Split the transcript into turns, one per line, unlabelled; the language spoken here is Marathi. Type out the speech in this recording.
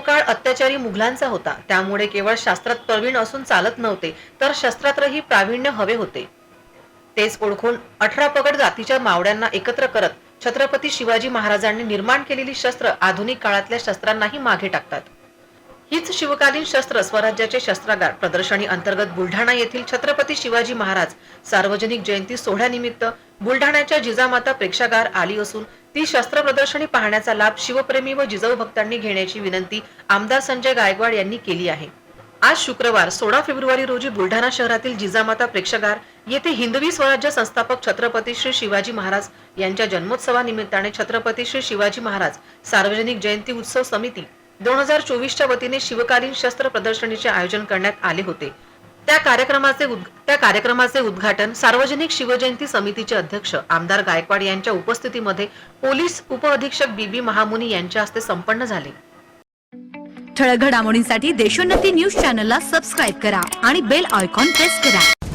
काळ अत्याचारी मुघलांचा होता. त्यामुळे केवळ शास्त्रात प्रवीण असून चालत नव्हते तर शस्त्रातही प्रावीण्य हवे होते. तेच ओळखून अठरा पगड जातीच्या मावड्यांना एकत्र करत छत्रपती शिवाजी महाराजांनी निर्माण केलेली शस्त्र आधुनिक काळातल्या शस्त्रांनाही मागे टाकतात. हीच शिवकालीन शस्त्र स्वराज्याचे शस्त्रागार. प्रदर्शनी अंतर्गत बुलढाणा येथील छत्रपती शिवाजी महाराज सार्वजनिक जयंती सोहळ्यानिमित्त बुलढाण्याच्या जिजामाता प्रेक्षागार आली असून ती शस्त्र प्रदर्शनी पाहण्याचा लाभ शिवप्रेमी व जिजाऊ भक्तांनी घेण्याची विनंती आमदार संजय गायकवाड यांनी केली आहे. आज शुक्रवार सोळा फेब्रुवारी रोजी बुलढाणा शहरातील जिजामाता प्रेक्षागार येथे हिंदवी स्वराज्य संस्थापक छत्रपती श्री शिवाजी महाराज यांच्या जन्मोत्सवानिमित्ताने छत्रपती श्री शिवाजी महाराज सार्वजनिक जयंती उत्सव समिती दोन हजार चोवीसच्या वतीने शिवकालीन शस्त्र प्रदर्शनीचे आयोजन करण्यात आले होते. त्या कार्यक्रमाचे त्या कार्यक्रमाचे उद्घाटन सार्वजनिक शिवजयंती समितीचे अध्यक्ष आमदार गायकवाड यांच्या उपस्थितीमध्ये पोलीस उपअधीक्षक बीबी महामुनी यांच्या हस्ते संपन्न झाले.
ठळक घडामोडींसाठी देशोन्नती न्यूज चॅनलला सबस्क्राईब करा आणि बेल आयकॉन प्रेस करा.